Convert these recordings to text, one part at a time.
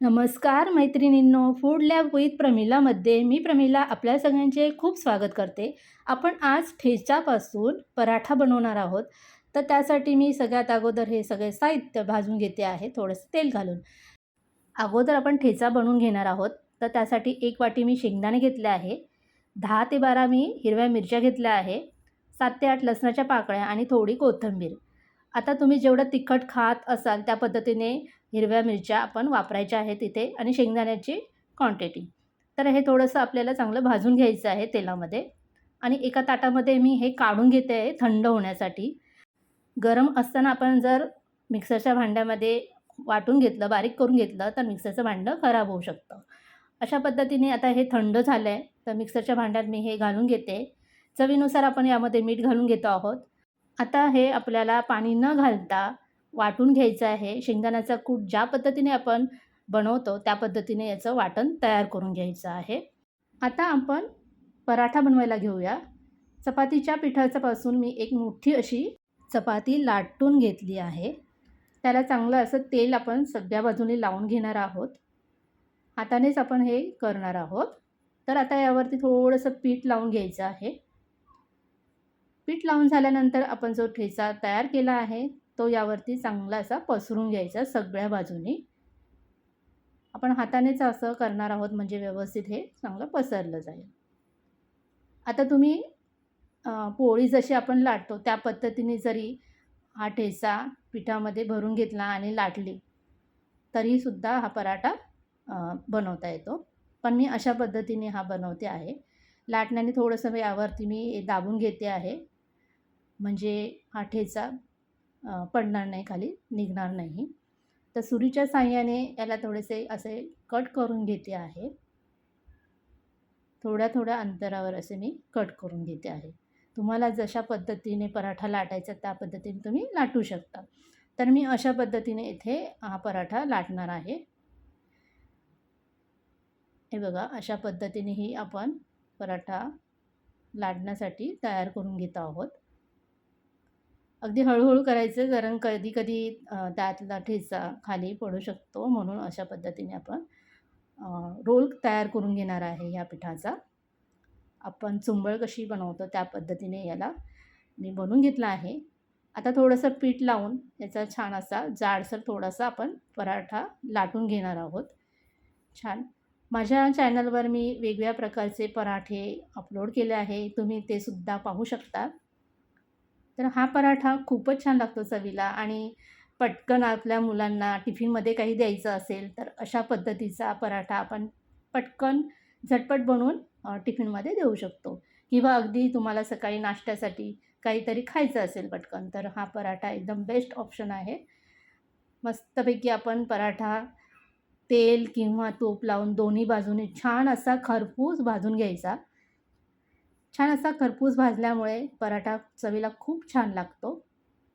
नमस्कार मैत्रिणींनो. Food lab with प्रमिलामध्ये मी प्रमिला आपल्या सगळ्यांचे खूप स्वागत करते. आपण आज ठेच्यापासून पराठा बनवणार आहोत. तर त्यासाठी मी सगळ्यात अगोदर हे सगळे साहित्य भाजून घेते आहे थोडंसं तेल घालून. अगोदर आपण ठेचा बनवून घेणार आहोत. तर त्यासाठी एक वाटी मी शेंगदाणे घेतले आहे. दहा ते बारा मी हिरव्या मिरच्या घेतल्या आहे. सात ते आठ लसणाच्या पाकळ्या आणि थोडी कोथिंबीर. आता तुम्ही जेवढं तिखट खात असाल त्या पद्धतीने हिरव्या मिरच्या आपण वापरायच्या आहेत इथे आणि शेंगदाण्याची क्वांटिटी तर हे थोडंसं आपल्याला चांगलं भाजून घ्यायचं आहे तेलामध्ये. आणि एका ताटामध्ये मी हे काढून घेते आहे थंड होण्यासाठी. गरम असताना आपण जर मिक्सरच्या भांड्यामध्ये वाटून घेतलं बारीक करून घेतलं तर मिक्सरचं भांडं खराब होऊ शकतं. अशा पद्धतीने आता हे थंड झालं आहे तर मिक्सरच्या भांड्यात मी हे घालून घेते. चवीनुसार आपण यामध्ये मीठ घालून घेतो आहोत. आता हे आपल्याला पाणी न घालता वाटून घ्यायचं आहे. शेंगदाण्याचा कूट ज्या पद्धतीने आपण बनवतो त्या पद्धतीने याचं वाटण तयार करून घ्यायचं आहे. आता आपण पराठा बनवायला घेऊया. चपातीच्या पिठाच्यापासून मी एक मोठी अशी चपाती लाटून घेतली आहे. त्याला चांगलं असं तेल आपण सगळ्या बाजूने लावून घेणार आहोत. हातानेच आपण हे करणार आहोत. तर आता यावरती थोडंसं पीठ लावून घ्यायचं आहे. पीठ लावून झाल्यानंतर आपण जो ठेचा तयार केला आहे तो यावरती चांगला असा पसरून घ्यायचा सगळ्या बाजूनी. आपण हातानेच असं करणार आहोत म्हणजे व्यवस्थित हे चांगलं पसरलं जाईल. आता तुम्ही पोळी जशी आपण लाटतो त्या पद्धतीने जरी हा ठेचा पिठामध्ये भरून घेतला आणि लाटली तरीसुद्धा हा पराठा बनवता येतो. पण मी अशा पद्धतीने हा बनवते आहे. लाटण्याने थोडंसं यावरती मी दाबून घेते आहे. म्हणजे हा ठेचा पडणार नाही खाली निघणार नाही. तर सुरीच्या साह्याने याला थोडेसे असे कट करून घेते आहे. थोड्या थोड्या अंतरावर असे मी कट करून घेते आहे. तुम्हाला जशा पद्धतीने पराठा लाटायचा त्या पद्धतीने तुम्ही लाटू शकता. तर मी अशा पद्धतीने इथे हा पराठा लाटणार आहे. हे बघा अशा पद्धतीनेही आपण पराठा लाटण्यासाठी तयार करून घेत आहोत. अगदी हळूहळू करायचं कारण कधी कधी त्यातला ठेचा खाली पडू शकतो म्हणून अशा पद्धतीने आपण रोल तयार करून घेणार आहे ह्या पिठाचा. आपण चुंबळ कशी बनवतो त्या पद्धतीने याला मी बनवून घेतला आहे. आता थोडंसं पीठ लावून याचा छान असा जाडसर थोडासा आपण पराठा लाटून घेणार आहोत. छान. माझ्या चॅनलवर मी वेगवेगळ्या प्रकारचे पराठे अपलोड केले आहे. तुम्ही ते सुद्धा पाहू शकता. तर हा पराठा खूपच छान लागतो चवीला आणि पटकन आपल्या मुलांना टिफिनमध्ये काही द्यायचं असेल तर अशा पद्धतीचा पराठा आपण पटकन झटपट बनवून टिफिनमध्ये देऊ शकतो. किंवा अगदी तुम्हाला सकाळी नाश्त्यासाठी काहीतरी खायचं असेल पटकन तर हा पराठा एकदम बेस्ट ऑप्शन आहे. मस्तपैकी आपण पराठा तेल किंवा तूप लावून दोन्ही बाजूने छान असा खरपूस भाजून घ्यायचा. छान असा खरपूस भाजल्यामुळे पराठा चवीला खूप छान लागतो.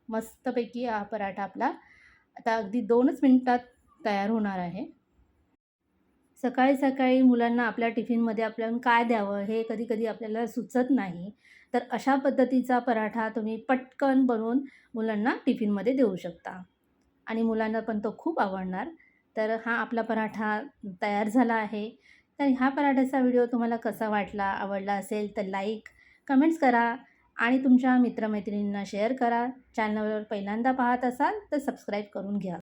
मस्तपैकी हा पराठा आपला आता अगदी दोनच मिनटात तयार होणार आहे. सकाळी सकाळी मुलांना आपल्या टिफिनमध्ये आपल्याला काय द्यावं हे कधी कधी आपल्याला सुचत नाही. तर अशा पद्धतीचा पराठा तुम्ही पटकन बनवून मुलांना टिफिनमध्ये देऊ शकता. आणि मुलांना पण तो खूप आवडणार. तर हा आपला पराठा तयार झाला आहे. तर ह्या पराठ्याचा व्हिडिओ तुम्हाला कसा वाटला आवडला असेल तर लाईक कमेंट्स करा आणि तुमच्या मित्रमैत्रिणींना शेअर करा. चॅनलवर पहिल्यांदा पाहत असाल तर सबस्क्राईब करून घ्या.